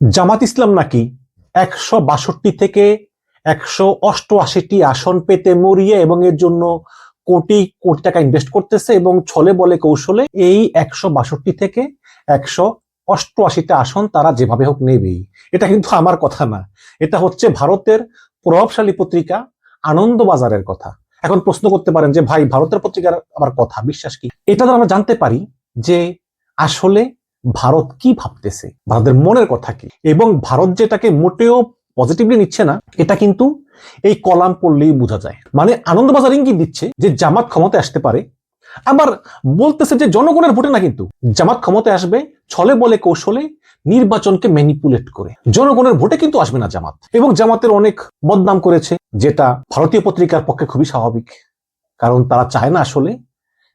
জামাত ইসলাম নাকি একশো বাষট্টি থেকে একশো অষ্টআশিটি আসন পেতে মরিয়ে এবং এর জন্য কোটি কোটি টাকা ইনভেস্ট করতেছে এবং ছলে বলে কৌশলে এই একশো বাষট্টি থেকে একশো অষ্টআশিটা আসন তারা যেভাবে হোক নেবেই। এটা কিন্তু আমার কথা না। এটা হচ্ছে ভারতের প্রভাবশালী পত্রিকা আনন্দবাজারের কথা। এখন প্রশ্ন করতে পারেন যে, ভাই, ভারতের পত্রিকার আবার কথা, বিশ্বাস কি? এটা দ্বারা আমরা জানতে পারি যে আসলে ভারত কি ভাবতেছে? ভারতের মনের কথা কি? এবং ভারত যেটাকে মোটেও পজিটিভলি নিচ্ছে না, এটা কিন্তু এই কলাম পড়লেই বোঝা যায়। মানে আনন্দবাজার ইঙ্গিত দিচ্ছে যে জামাত ক্ষমতায় আসতে পারে। আবার বলতেছে যে জনগণের ভোটে না কিন্তু, জামাত ক্ষমতায় আসবে, ছলে বলে কৌশলে নির্বাচনকে ম্যানিপুলেট করে। জনগণের ভোটে কিন্তু আসবে না জামাত। এবং জামাতের অনেক বদনাম করেছে, যেটা ভারতীয় পত্রিকার পক্ষে খুবই স্বাভাবিক। কারণ তারা চায় না আসলে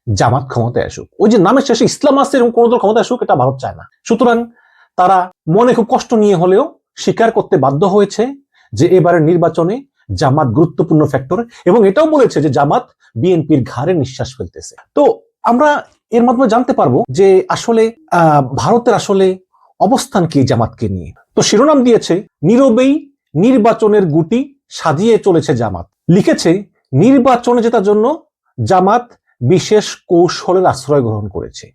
জামাত ক্ষমতায় আসুক। ওই যে নামের শেষে ইসলাম আসছে এবং কোনো দল ক্ষমতায় আসুক, এটা ভারত চায় না। সুতরাং তারা মনে খুব কষ্ট নিয়ে হলেও স্বীকার করতে বাধ্য হয়েছে যে এবারের নির্বাচনে জামাত গুরুত্বপূর্ণ ফ্যাক্টর এবং এটাও বলেছে যে জামাত বিএনপির ঘাড়ে নিঃশ্বাস ফেলতেছে। তো আমরা এর মাধ্যমে জানতে পারব যে আসলে ভারতের আসলে অবস্থান কি জামাতকে নিয়ে। তো শিরোনাম দিয়েছে, নীরবেই নির্বাচনের গুটি সাজিয়ে চলেছে জামাত। লিখেছে, নির্বাচনে জেতার জন্য জামাত বিশেষ কৌশলের আশ্রয় গ্রহণ করেছে।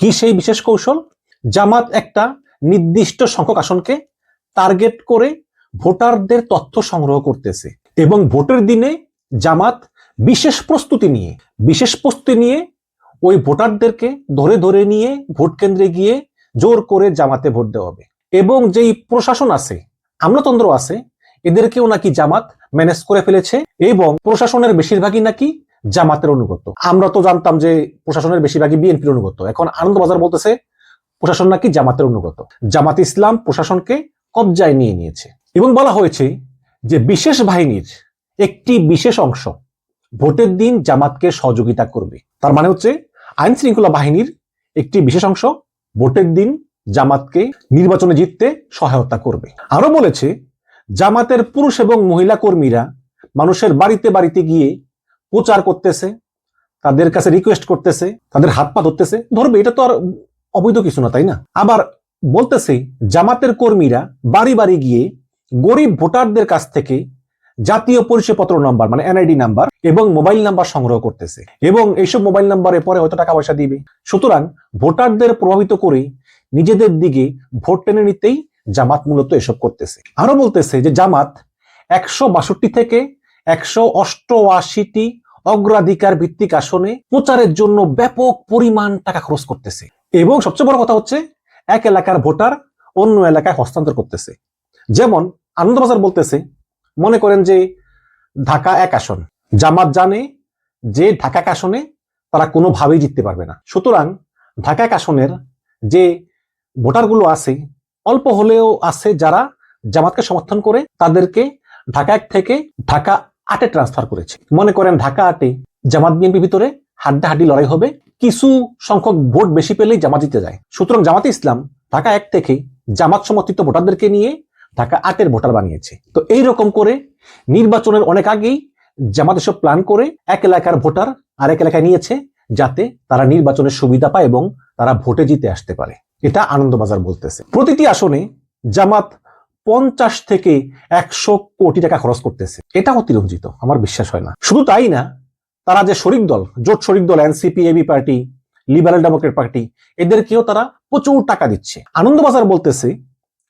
কি সেই বিশেষ কৌশল? জামাত একটা নির্দিষ্ট সংখ্যক আসনকে টার্গেট করে ভোটারদের তথ্য সংগ্রহ করতেছে এবং ভোটের দিনে জামাত বিশেষ প্রস্তুতি নিয়ে, বিশেষ প্রস্তুতি নিয়ে ওই ভোটারদেরকে ধরে ধরে নিয়ে ভোট কেন্দ্রে গিয়ে জোর করে জামাতে ভোট দেওয়া হবে। এবং যেই প্রশাসন আছে, আমলাতন্ত্র আছে, এদেরকেও নাকি জামাত ম্যানেজ করে ফেলেছে এবং প্রশাসনের বেশিরভাগই নাকি জামাতের অনুগত। আমরা তো জানতাম যে প্রশাসনের বেশিরভাগই বিএনপির অনুগত। এখন আনন্দবাজার বলতেছে, প্রশাসন নাকি জামাতের অনুগত। জামাত ইসলাম প্রশাসনকে কবজায় নিয়ে নিয়েছে। এবং বলা হয়েছে যে বিশেষ বাহিনীর একটি বিশেষ অংশ ভোটের দিন জামাতকে সহযোগিতা করবে। তার মানে হচ্ছে আইন শৃঙ্খলা বাহিনীর একটি বিশেষ অংশ ভোটের দিন জামাতকে নির্বাচনে জিততে সহায়তা করবে। আরও বলেছে, জামাতের পুরুষ এবং মহিলা কর্মীরা মানুষের বাড়িতে বাড়িতে গিয়ে প্রচার করতেছে, তাদের কাছে রিকোয়েস্ট করতেছে, তাদের হাত পা ধরতেছে। ধরবে, এটা তো আর অবৈধ কিছু না, তাই না? আবার বলতেছে, জামাতের কর্মীরা বাড়ি বাড়ি গিয়ে গরিব ভোটারদের কাছ থেকে জাতীয় পরিচয়পত্র নাম্বার মানে এনআইডি নাম্বার এবং মোবাইল নাম্বার সংগ্রহ করতেছে। এবং এইসব মোবাইল নাম্বারে পরে হয়তো টাকা পয়সা দিবে। সুতরাং ভোটারদের প্রভাবিত করে নিজেদের দিকে ভোট টেনে নিতেই জামাত মূলত এসব করতেছে। আরও বলতেছে যে, জামাত একশো বাষট্টি থেকে একশো অষ্টআশিটি অগ্রাধিকার ভিত্তিক আসনে প্রচারের জন্য ব্যাপক পরিমাণ টাকা খরচ করতেছে। এবং সবচেয়ে বড় কথা হচ্ছে, এক এলাকার ভোটার অন্য এলাকায় হস্তান্তর করতেছে। যেমন আনন্দবাজার বলতেছে, মনে করেন যে ঢাকা এক আসন। জামাত জানে যে ঢাকা এক আসনে তারা কোনোভাবেই জিততে পারবে না। সুতরাং ঢাকা এক আসনের যে ভোটারগুলো আছে, অল্প হলেও আছে যারা জামাতকে সমর্থন করে, তাদেরকে ঢাকা এক থেকে ঢাকা আটে ট্রান্সফার করেছে। মনে করেন ঢাকা আটে জামাত বিএনপির ভিতরে হাড্ডাহাড্ডি লড়াই হবে, কিছু সংখ্যক ভোট বেশি পেলেই জামাত জিতে যায়। সুতরাং জামাতে ইসলাম ঢাকা এক থেকে জামাত সমর্থিত ভোটারদেরকে নিয়ে ঢাকা আটের ভোটার বানিয়েছে। তো এই রকম করে নির্বাচনের অনেক আগেই জামাত এসব প্ল্যান করে এক এলাকার ভোটার আরেক এলাকায় নিয়েছে যাতে তারা নির্বাচনের সুবিধা পায় এবং তারা ভোটে জিতে আসতে পারে। এটা আনন্দবাজার বলতেছে। প্রতিটি আসনে জামাত পঞ্চাশ থেকে একশো কোটি টাকা খরচ করতেছে। এটা অতিরঞ্জিত আমার বিশ্বাস হয় না। শুধু তাই না, তারা যে শরিক দল, জোট শরিক দল NCP AB party liberal democrat party, এদেরকেও তারা প্রচুর টাকা দিচ্ছে। আনন্দবাজার বলতেছে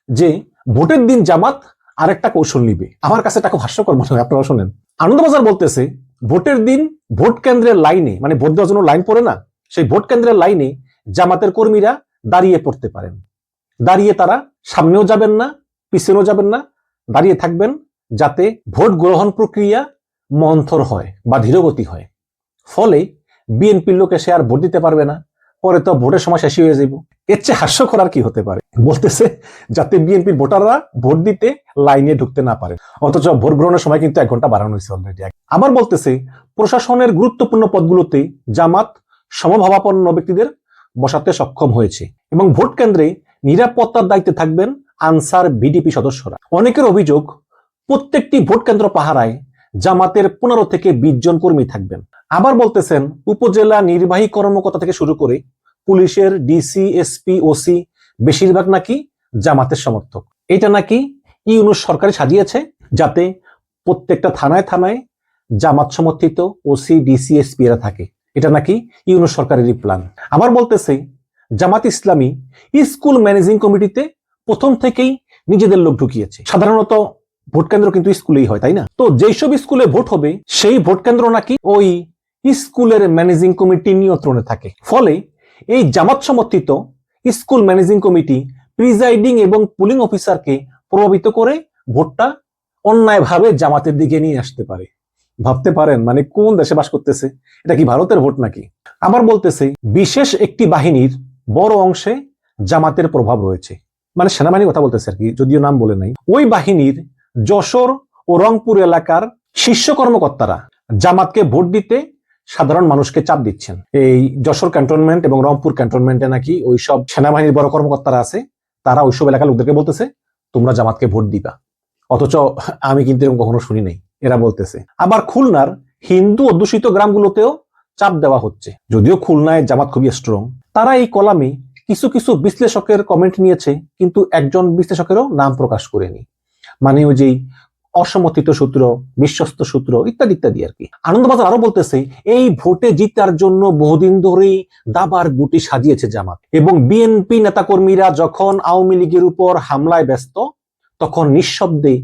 যে ভোটের দিন জামাত আরেকটা কৌশল নিবে। আমার কাছে এটা খুব হাস্যকর মনে হয় আপনারা শোনেন। আনন্দবাজার বলতেছে, ভোটের দিন ভোট কেন্দ্রের লাইনে মানে ভোট দেওয়ার জন্য লাইন পড়ে না, সেই ভোট কেন্দ্রের লাইনে জামাতের কর্মীরা দাঁড়িয়ে পড়তে পারেন। দাঁড়িয়ে তারা সামনেও যাবেন না পিছনেও যাবেন না, দাঁড়িয়ে থাকবেন যাতে ভোট গ্রহণ প্রক্রিয়া মন্থর হয় বা ধীরগতি হয়। ফলে বিএনপির লোকে সে আর ভোট দিতে পারবে না, পরে তো ভোটের সময় শেষ হয়ে যাব এর চেয়ে হাস্যকর আর কি হতে পারে? বলতেছে যাতে বিএনপির ভোটাররা ভোট দিতে লাইনে ঢুকতে না পারে, অথচ ভোট গ্রহণের সময় কিন্তু এক ঘণ্টা বাড়ানো হয়েছে অলরেডি আবার বলতেছে, প্রশাসনের গুরুত্বপূর্ণ পদগুলোতে জামাত সমভাবাপন্ন ব্যক্তিদের বসাতে সক্ষম হয়েছে এবং ভোট কেন্দ্রে নিরাপত্তার দায়িত্বে থাকবেন আনসার বিডিপি সদস্যরা। অনেকের অভিযোগ, প্রত্যেকটি ভোট কেন্দ্র পাহারায় জামাতের পনেরো থেকে বিশ জন কর্মী থাকবেন। আবার বলতেছেন, উপজেলা নির্বাহী কর্মকর্তা থেকে শুরু করে পুলিশের ডিসি, এসপি, ওসি বেশিরভাগ নাকি জামাতের সমর্থক। এটা নাকি ইউনুস সরকারে সাজিয়েছে যাতে প্রত্যেকটা থানায় থানায় জামাত সমর্থিত ওসি, ডিসি, এসপি এরা থাকে? এটা নাকি ইউনুস সরকারেরই প্ল্যান আবার বলতেছে, জামাত ইসলামী স্কুল ম্যানেজিং কমিটিতে প্রথম থেকেই নিজেদের লোক ঢুকিয়েছে। সাধারণত ভোট কেন্দ্র কিন্তু স্কুলেই হয়, তাই না? তো যেসব স্কুলে ভোট হবে, সেই ভোট কেন্দ্র নাকি ওই স্কুলের ম্যানেজিং কমিটি নিয়ন্ত্রণে থাকে। ফলে এই জামাত সমর্থিত স্কুল ম্যানেজিং কমিটি প্রিজাইডিং এবং পুলিং অফিসারকে প্রভাবিত করে ভোটটা অন্যায়ভাবে জামাতের দিকে নিয়ে আসতে পারে। ভাবতে পারেন মানে কোন দেশে বাস করতেছে? এটা কি ভারতের ভোট নাকি? আবার বলতেছে, বিশেষ একটি বাহিনীর বড় অংশে জামাতের প্রভাব রয়েছে। মানে সেনাবাহিনীর কথা বলতেছে আর কি, যদিও নাম বলে নাই। ওই বাহিনীর যশোর ও রংপুর এলাকার শীর্ষ কর্মকর্তারা জামাতকে ভোট দিতে সাধারণ মানুষকে চাপ দিচ্ছেন। এই যশোর ক্যান্টনমেন্ট এবং রংপুর ক্যান্টনমেন্টে নাকি ওই সব সেনাবাহিনীর বড় কর্মকর্তারা আছে, তারা ওইসব এলাকার লোকদেরকে বলতেছে, তোমরা জামাতকে ভোট দিবা। অথচ আমি কিন্তু এরকম কখনো শুনি নাই, এরা বলতেছে। আবার খুলনার হিন্দু অধ্যুষিত গ্রামগুলোতেও চাপ দেওয়া হচ্ছে। যদিও খুলনায় জামাত খুবই স্ট্রং তারা এই কলামে কিছু কিছু বিশ্লেষকের কমেন্ট নিয়েছে, কিন্তু একজন বিশ্লেষকেরও নাম প্রকাশ করেনি। মানে ওই যেই অসমর্থিত সূত্র, বিশ্বস্ত সূত্র ইত্যাদি ইত্যাদি আর কি। আনন্দবাজার আরও বলতেছে, এই ভোটে জিতার জন্য বহুদিন ধরেই দাবার গুটি সাজিয়েছে জামাত। এবং বিএনপি নেতাকর্মীরা যখন আওয়ামী লীগের উপর হামলায় ব্যস্ত, তখন নিঃশব্দে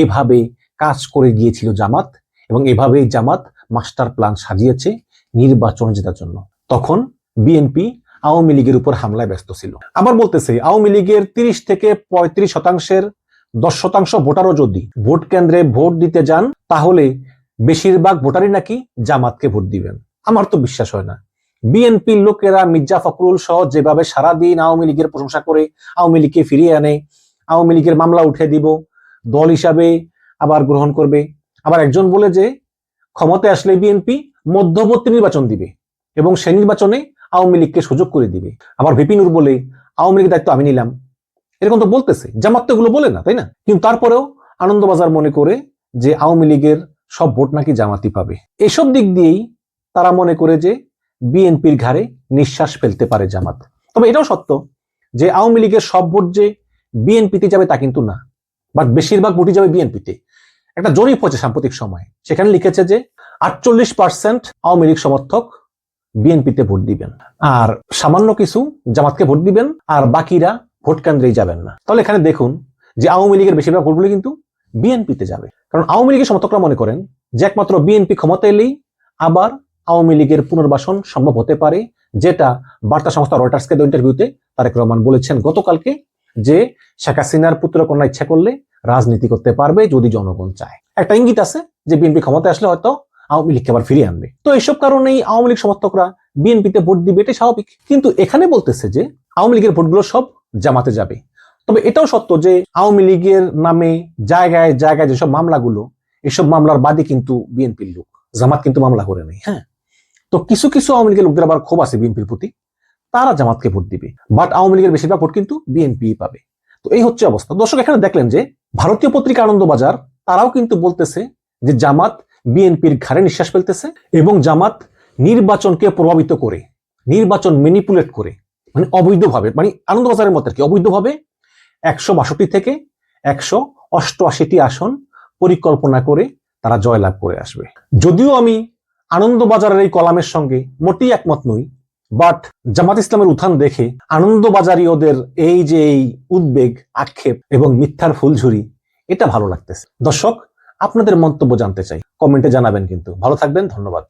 এভাবে কাজ করে গিয়েছিল জামাত এবং এভাবেই জামাত মাস্টার প্ল্যান সাজিয়েছে নির্বাচন জেতার জন্য। তখন বিএনপি আওয়ামী লীগের উপর হামলায় ব্যস্ত ছিল। আবার বলতেছে, আওয়ামী লীগের তিরিশ থেকে পঁয়ত্রিশ শতাংশের দশ শতাংশ ভোটারও যদি ভোট কেন্দ্রে ভোট দিতে যান, তাহলে বেশিরভাগ ভোটারই নাকি জামাতকে ভোট দিবেন। আমার তো বিশ্বাস হয় না। বিএনপির লোকেরা মির্জা ফখরুল সহ যেভাবে সারাদিন আওয়ামী লীগের প্রশংসা করে আওয়ামী লীগকে ফিরিয়ে আনে, আওয়ামী লীগের মামলা উঠে দিব, দল হিসাবে আবার গ্রহণ করবে। আবার একজন বলে যে, ক্ষমতায় আসলে বিএনপি মধ্যবর্তী নির্বাচন দিবে এবং সে নির্বাচনে আওয়ামী লীগকে সুযোগ করে দিবে। আবার ভিপিনুর বলে, আওয়ামী লীগের দায়িত্ব আমি নিলাম। এরকম তো বলতেছে। জামাত তো বলে না, তাই না? কিন্তু তারপরেও আনন্দবাজার মনে করে যে আওয়ামী লীগের সব ভোট নাকি জামাতি পাবে। এসব দিক দিয়েই তারা মনে করে যে বিএনপির ঘাড়ে নিঃশ্বাস ফেলতে পারে জামাত। তবে এটাও সত্য যে আওয়ামী লীগের সব ভোট যে বিএনপিতে যাবে তা কিন্তু না। বাট বেশিরভাগ ভোটই যাবে বিএনপিতে। একটা জরিপ হচ্ছে সাম্প্রতিক সময়। সেখানে লিখেছে যে আটচল্লিশ পার্সেন্ট আওয়ামী লীগ সমর্থক বিএনপিতে ভোট দিবেন আর সামান্য কিছু জামাতকে ভোট দিবেন, আর বাকিরা ভোট কেন্দ্রেই যাবেন না। তাহলে এখানে দেখুন যে আওয়ামী লীগের বেশিরভাগ ভোটগুলো কিন্তু বিএনপিতে যাবে। কারণ আওয়ামী লীগের সমর্থকরা মনে করেন যে একমাত্র বিএনপি ক্ষমতা এলেই আবার আওয়ামী লীগের পুনর্বাসন সম্ভব হতে পারে, যেটা বার্তা সংস্থা রয়টার্সকে ইন্টারভিউতে তারেক রহমান বলেছেন গতকালকে যে শেখ হাসিনার পুত্র কন্যা ইচ্ছা করলে রাজনীতি করতে পারবে যদি জনগণ চায়। একটা ইঙ্গিত আছে যে বিএনপি ক্ষমতায় আসলে হয়তো আওয়ামী লীগকে আবার ফিরিয়ে আনবে। তো এইসব কারণেই আওয়ামী লীগ সমর্থকরা বিএনপিতে ভোট দিবে, এটাই স্বাভাবিক। কিন্তু এখানে বলতেছে যে আওয়ামী লীগের ভোটগুলো সব জামাতে যাবে। তবে এটাও সত্য যে আওয়ামী লীগের নামে জায়গায় জায়গায় যেসব মামলাগুলো, এসব মামলার বাদে কিন্তু বিএনপির লোক। জামাত কিন্তু মামলা করে নেই হ্যাঁ। তো কিছু কিছু আওয়ামী লীগের লোকদের আবার ক্ষোভ আছে বিএনপির প্রতি। তারা জামাতকে ভোট দিবে। বাট আওয়ামী লীগের বেশিরভাগ ভোট কিন্তু বিএনপি পাবে। তো এই হচ্ছে অবস্থা। দর্শক, এখানে দেখলেন যে ভারতীয় পত্রিকা আনন্দবাজার, তারাও কিন্তু বলতেছে যে জামাত বিএনপির ঘাড়ে নিঃশ্বাস ফেলতেছে এবং জামাত নির্বাচনকে প্রভাবিত করে, নির্বাচন ম্যানিপুলেট করে মানে অবৈধভাবে মানে আনন্দবাজারের মতো আর কি, অবৈধভাবে একশো বাষট্টি থেকে একশো অষ্টআশিটি আসন পরিকল্পনা করে তারা জয়লাভ করে আসবে। যদিও আমি আনন্দবাজারের এই কলামের সঙ্গে মোটেই একমত নই, বাট জামাত ইসলামের উত্থান দেখে আনন্দবাজারীয়দের এই যে এই উদ্বেগ, আক্ষেপ এবং মিথ্যার ফুলঝুরি, এটা ভালো লাগতেছে। দর্শক, আপনাদের মন্তব্য জানতে চাই। কমেন্টে জানাবেন কিন্তু। ভালো থাকবেন ধন্যবাদ।